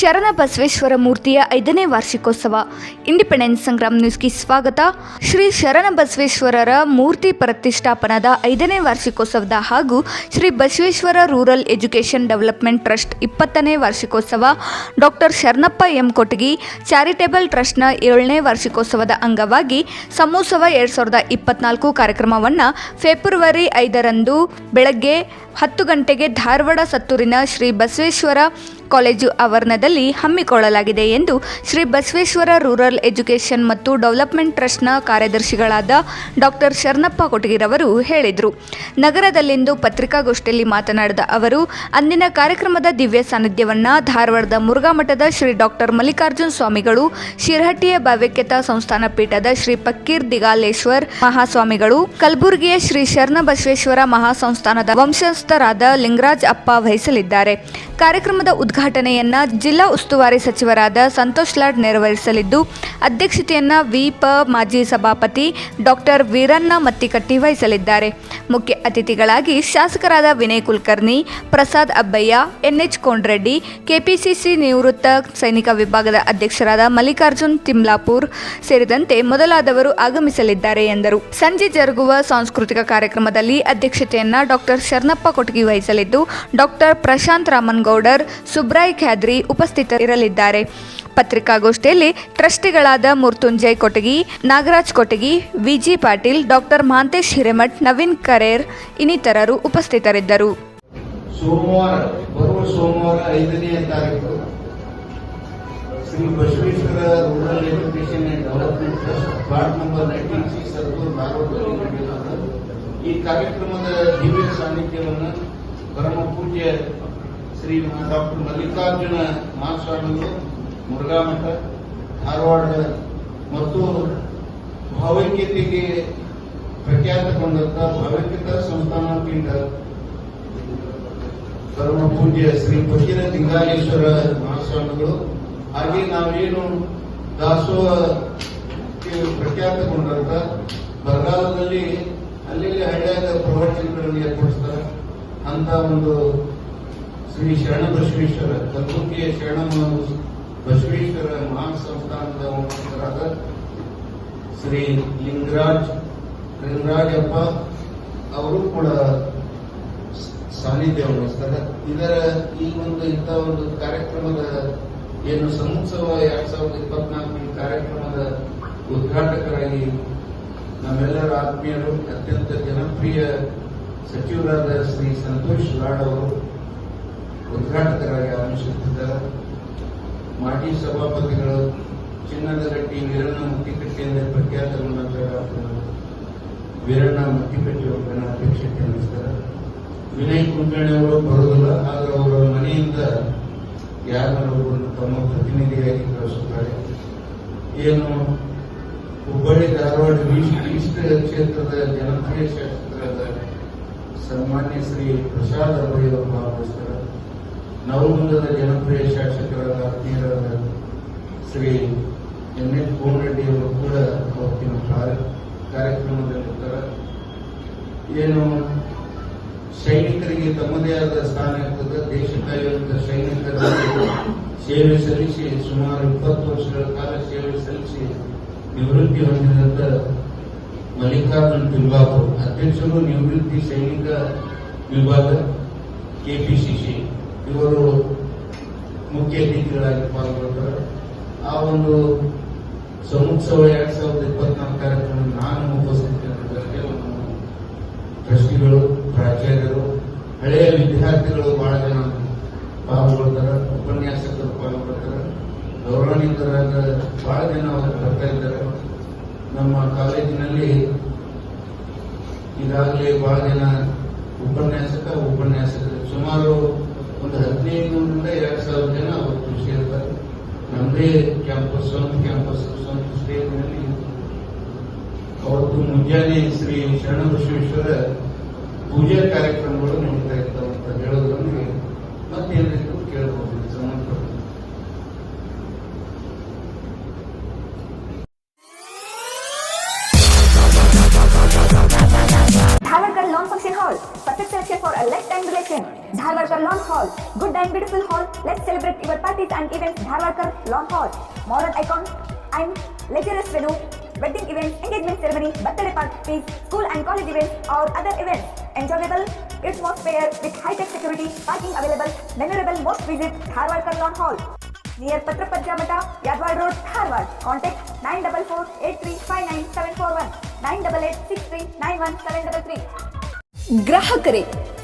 ಶರಣ ಬಸವೇಶ್ವರ ಮೂರ್ತಿಯ ಐದನೇ ವಾರ್ಷಿಕೋತ್ಸವ. ಇಂಡಿಪೆಂಡೆನ್ಸ್ ಸಂಗ್ರಾಮ್ ನ್ಯೂಸ್ಗೆ ಸ್ವಾಗತ. ಶ್ರೀ ಶರಣ ಬಸವೇಶ್ವರರ ಮೂರ್ತಿ ಪ್ರತಿಷ್ಠಾಪನದ ಐದನೇ ವಾರ್ಷಿಕೋತ್ಸವದ ಹಾಗೂ Shri Basaveshwara rural education development trust ಇಪ್ಪತ್ತನೇ ವಾರ್ಷಿಕೋತ್ಸವ. Doctor Sharanappa M Kotagi charitable ಟ್ರಸ್ಟ್ನ ಏಳನೇ ವಾರ್ಷಿಕೋತ್ಸವದ ಅಂಗವಾಗಿ ಸಮೋತ್ಸವ ಎರಡು ಸಾವಿರದ ಇಪ್ಪತ್ನಾಲ್ಕು ಕಾರ್ಯಕ್ರಮವನ್ನು ಫೆಬ್ರವರಿ ಐದರಂದು ಬೆಳಗ್ಗೆ ಹತ್ತು ಗಂಟೆಗೆ ಧಾರವಾಡ ಸತ್ತೂರಿನ ಶ್ರೀ ಬಸವೇಶ್ವರ ಕಾಲೇಜು ಆವರಣದಲ್ಲಿ ಹಮ್ಮಿಕೊಳ್ಳಲಾಗಿದೆ ಎಂದು ಶ್ರೀ ಬಸವೇಶ್ವರ ರೂರಲ್ ಎಜುಕೇಷನ್ ಮತ್ತು ಡೆವಲಪ್ಮೆಂಟ್ ಟ್ರಸ್ಟ್ನ ಕಾರ್ಯದರ್ಶಿಗಳಾದ ಡಾಕ್ಟರ್ ಶರಣಪ್ಪ ಕೊಟಗಿರವರು ಹೇಳಿದರು. ನಗರದಲ್ಲಿಂದು ಪತ್ರಿಕಾಗೋಷ್ಠಿಯಲ್ಲಿ ಮಾತನಾಡಿದ ಅವರು, ಅಂದಿನ ಕಾರ್ಯಕ್ರಮದ ದಿವ್ಯ ಸಾನ್ನಿಧ್ಯವನ್ನು ಧಾರವಾಡದ ಮುರುಘಾಮಠದ ಶ್ರೀ ಡಾಕ್ಟರ್ ಮಲ್ಲಿಕಾರ್ಜುನ್ ಸ್ವಾಮಿಗಳು, ಶಿರಹಟ್ಟಿಯ ಭಾವ್ಯಕ್ಯತಾ ಸಂಸ್ಥಾನ ಪೀಠದ ಶ್ರೀ ಪಕ್ಕೀರ್ ದಿಗಾಲೇಶ್ವರ್ ಮಹಾಸ್ವಾಮಿಗಳು, ಕಲಬುರಗಿಯ ಶ್ರೀ ಶರಣ ಬಸವೇಶ್ವರ ಮಹಾಸಂಸ್ಥಾನದ ವಂಶಸ್ಥರಾದ ಲಿಂಗರಾಜ್ ಅಪ್ಪ ವಹಿಸಲಿದ್ದಾರೆ. ಕಾರ್ಯಕ್ರಮದ ಉದ್ಘಾಟನೆಯನ್ನ ಜಿಲ್ಲಾ ಉಸ್ತುವಾರಿ ಸಚಿವರಾದ ಸಂತೋಷ್ ಲಾಡ್ ನೆರವೇರಿಸಲಿದ್ದು, ಅಧ್ಯಕ್ಷತೆಯನ್ನ ವಿಪ ಮಾಜಿ ಸಭಾಪತಿ ಡಾಕ್ಟರ್ ವೀರಣ್ಣ ಮತ್ತಿಕಟ್ಟಿ ವಹಿಸಲಿದ್ದಾರೆ. ಮುಖ್ಯ ಅತಿಥಿಗಳಾಗಿ ಶಾಸಕರಾದ ವಿನಯ್ ಕುಲಕರ್ಣಿ, ಪ್ರಸಾದ್ ಅಬ್ಬಯ್ಯ, ಎನ್ಎಚ್ ಕೋಂಡ್ರೆಡ್ಡಿ, ಕೆಪಿಸಿಸಿ ನಿವೃತ್ತ ಸೈನಿಕ ವಿಭಾಗದ ಅಧ್ಯಕ್ಷರಾದ ಮಲ್ಲಿಕಾರ್ಜುನ್ ತಿಮ್ಲಾಪುರ್ ಸೇರಿದಂತೆ ಮೊದಲಾದವರು ಆಗಮಿಸಲಿದ್ದಾರೆ ಎಂದರು. ಸಂಜೆ ಜರುಗುವ ಸಾಂಸ್ಕೃತಿಕ ಕಾರ್ಯಕ್ರಮದಲ್ಲಿ ಅಧ್ಯಕ್ಷತೆಯನ್ನ ಡಾಕ್ಟರ್ ಶರಣಪ್ಪ ಕೊಟಗಿ ವಹಿಸಲಿದ್ದು, ಡಾಕ್ಟರ್ ಪ್ರಶಾಂತ್ ರಾಮನ್ಗೌಡರ್ ಸುಬ್ರಾಯ್ ಖಾದ್ರಿ ಉಪಸ್ಥಿತರಿರಲಿದ್ದಾರೆ. ಪತ್ರಿಕಾಗೋಷ್ಠಿಯಲ್ಲಿ ಟ್ರಸ್ಟಿಗಳಾದ ಮೃತ್ಯುಂಜಯ್ ಕೊಟಗಿ, ನಾಗರಾಜ್ ಕೊಟಗಿ, ವಿಜಿ ಪಾಟೀಲ್, ಡಾಕ್ಟರ್ ಮಾಂತೇಶ್ ಹಿರೇಮಠ್, ನವೀನ್ ಕರೇರ್ ಇನ್ನಿತರರು ಉಪಸ್ಥಿತರಿದ್ದರು. ಸೋಮವಾರ, ಬರುವ ಸೋಮವಾರ ಐದನೇ ತಾರೀಕು Shri Basaveshwara rural education and development trust plot number nineteen C circle ಧಾರವಾಡದಲ್ಲಿ ಈ ಕಾರ್ಯಕ್ರಮದ ದಿವ್ಯ ಸಾನ್ನಿಧ್ಯವನ್ನು ಪರಮ ಪೂಜ್ಯ ಶ್ರೀ ಡಾಕ್ಟರ್ ಮಲ್ಲಿಕಾರ್ಜುನ ಮಹಾಸ್ವಾಮಿಗಳು ಮುರುಘಾಮಠ, ಧಾರವಾಡ ಮತ್ತು ಭಾವೈಕ್ಯತೆಗೆ ಪ್ರಖ್ಯಾತಗೊಂಡಂತ ಭಾವೈಕ್ಯತಾ ಸಂಸ್ಥಾನ ಪೀಠ ಪರಮ ಪೂಜ್ಯ ಶ್ರೀ ಪಕೀರ ಲಿಂಗಾಲೇಶ್ವರ ಮಹಾಸ್ವಾಮಿಗಳು ಹಾಗೆ ನಾವೇನು ದಾಸೋಹಕ್ಕೆ ಪ್ರಖ್ಯಾತಗೊಂಡಂತ ಬರಗಾಲದಲ್ಲಿ ಅಲ್ಲಿ ಹಳ್ಳಿಯಾದ ಪ್ರವಚನಗಳನ್ನು ಏರ್ಪಡಿಸ್ತಾರೆ. ಅಂತ ಒಂದು ಶ್ರೀ ಶರಣ ಬಸವೇಶ್ವರ ಕಲಬುರಗಿಯ ಶರಣ ಬಸವೇಶ್ವರ ಮಹಾನ್ ಸಂಸ್ಥಾನದ ವಂಶಸ್ಥರಾದ ಶ್ರೀ ಲಿಂಗರಾಜ್ ಲಿಂಗರಾಜಪ್ಪ ಅವರು ಕೂಡ ಸಾನ್ನಿಧ್ಯ ವಹಿಸ್ತಾರೆ. ಇದರ ಈ ಒಂದು ಇಂಥ ಒಂದು ಕಾರ್ಯಕ್ರಮದ ಏನು ಸಮೋತ್ಸವ ಎರಡ್ ಸಾವಿರದ ಇಪ್ಪತ್ನಾಲ್ಕು ಕಾರ್ಯಕ್ರಮದ ಉದ್ಘಾಟಕರಾಗಿ ನಮ್ಮೆಲ್ಲರ ಆತ್ಮೀಯರು ಅತ್ಯಂತ ಜನಪ್ರಿಯ ಸಚಿವರಾದ ಶ್ರೀ ಸಂತೋಷ್ ಲಾಡ್ ಅವರು ಉದ್ಘಾಟಕರಾಗಿ ಆಗಮಿಸುತ್ತಿದ್ದಾರೆ ಮಾಜಿ ಸಭಾಪತಿಗಳು ಚಿನ್ನದ ಗಟ್ಟಿ ವೀರಣ್ಣ ಮುತ್ತಿಕಟ್ಟಿಯಿಂದ ಪ್ರಖ್ಯಾತಗೊಂಡಂತ ವೀರಣ್ಣ ಮುತ್ತಿಕಟ್ಟಿ ಒಬ್ಬನ ಅಧ್ಯಕ್ಷತೆ ವಹಿಸ್ತಾರೆ ವಿನಯ್ ಕುಲಕರ್ಣಿ ಅವರು ಬರುವುದಿಲ್ಲ, ಆದರೆ ಅವರ ಮನೆಯಿಂದ ಯಾರನ್ನು ತಮ್ಮ ಪ್ರತಿನಿಧಿಯಾಗಿ ಕಳಿಸುತ್ತಾರೆ. ಏನು? ಹುಬ್ಬಳ್ಳಿ ಧಾರವಾಡ ಈಸ್ಟ್ ಕ್ಷೇತ್ರದ ಜನಪ್ರಿಯ ಶಾಸಕರಾದ ಸನ್ಮಾನ್ಯ ಶ್ರೀ ಪ್ರಸಾದ್ ಅವರಿಗೆ ಅವರು ಭಾಗವಹಿಸ್ತಾರೆ ನವಮುಂದದ ಜನಪ್ರಿಯ ಶಾಸಕರಾದ ಆತ್ಮೀಯರಾದ ಶ್ರೀ ಎನ್ ಎಸ್ ಕೋಮರೆಡ್ಡಿ ಅವರು ಕೂಡ ಅವತ್ತಿನ ಕಾರ್ಯ- ಕಾರ್ಯಕ್ರಮದಲ್ಲಿರ್ತಾರೆ. ಏನು ಸೈನಿಕರಿಗೆ ತಮ್ಮದೇ ಆದ ಸ್ಥಾನ ಇರ್ತದೆ. ದೇಶ ಕಾಯುವಂತ ಸೈನಿಕರ ಸೇವೆ ಸಲ್ಲಿಸಿ ಸುಮಾರು ಇಪ್ಪತ್ತು ವರ್ಷಗಳ ಕಾಲ ಸೇವೆ ಸಲ್ಲಿಸಿ ನಿವೃತ್ತಿ ಹೊಂದಿದಂತ ಮಲ್ಲಿಕಾರ್ಜುನ್ ತಿಮ್ಲಾಪುರ್ ಅಧ್ಯಕ್ಷರು ನಿವೃತ್ತಿ ಸೈನಿಕ ವಿಭಾಗ, ಕೆಪಿಸಿಸಿ. ಇವರು ಮುಖ್ಯ ಅತಿಥಿಗಳಾಗಿ ಪಾಲ್ಗೊಳ್ತಾರೆ. ಆ ಒಂದು ಸಮೋತ್ಸವ ಎರಡ್ ಸಾವಿರದ ಇಪ್ಪತ್ನಾಲ್ಕು ಕಾರ್ಯಕ್ರಮ ನಾನು ಉಪಸ್ಥಿತಿಯಲ್ಲಿದ್ದರೆ ನಮ್ಮ ಟ್ರಸ್ಟಿಗಳು, ಪ್ರಾಚಾರ್ಯರು, ಹಳೆಯ ವಿದ್ಯಾರ್ಥಿಗಳು ಬಹಳ ಜನ ಪಾಲ್ಗೊಳ್ತಾರೆ, ಉಪನ್ಯಾಸಕರು ಪಾಲ್ಗೊಳ್ತಾರೆ. ಗೌರವಾನ್ವಿತರಾದ ಬಹಳ ಜನ ಅವರು ಬರ್ತಾ ಇದ್ದಾರೆ. ನಮ್ಮ ಕಾಲೇಜಿನಲ್ಲಿ ಈಗಾಗಲೇ ಬಹಳ ಜನ ಉಪನ್ಯಾಸಕ, ಉಪನ್ಯಾಸಕರು, ಸುಮಾರು ಒಂದು ಹದಿನೈದು ನೂರರಿಂದ ಎರಡ್ ಸಾವಿರ ಜನ ಅವತ್ತು ಸೇರ್ತಾರೆ ನಮ್ಮದೇ ಕ್ಯಾಂಪಸ್ ಸ್ವಂತ ಕ್ಯಾಂಪಸ್ ಸ್ವಂತ ಸ್ಟೇಜ್ನಲ್ಲಿ ಅವತ್ತು ಮುಂಜಾನೆ ಶ್ರೀ ಶರಣ ಬಸವೇಶ್ವರ ಪೂಜಾ ಕಾರ್ಯಕ್ರಮಗಳು ನಡೀತಾ ಇರ್ತಾವೆ ಅಂತ ಹೇಳೋದ್ರೊಂದಿಗೆ ಮತ್ತೇನಾದ್ರು ಕೇಳಬಹುದು ಇದಕ್ಕೆ ಸಂಬಂಧಪಟ್ಟ Howard Loan Function Hall. Perfect selection for a lifetime relation. Dharwarkar Lawn Hall. Good and beautiful hall. Let's celebrate your parties and events. Dharwarkar Lawn Hall. Modern icon and luxurious venue. Wedding events, engagement ceremony, birthday parties, school and college events or other events. Enjoyable atmosphere with high-tech security, parking available, memorable most visit Dharwarkar Lawn Hall. Near Patrapajja Mata, Yadwad Road, Dharwad. Contact 944-8359-741, 988-6391-733. ಗ್ರಾಹಕರೇ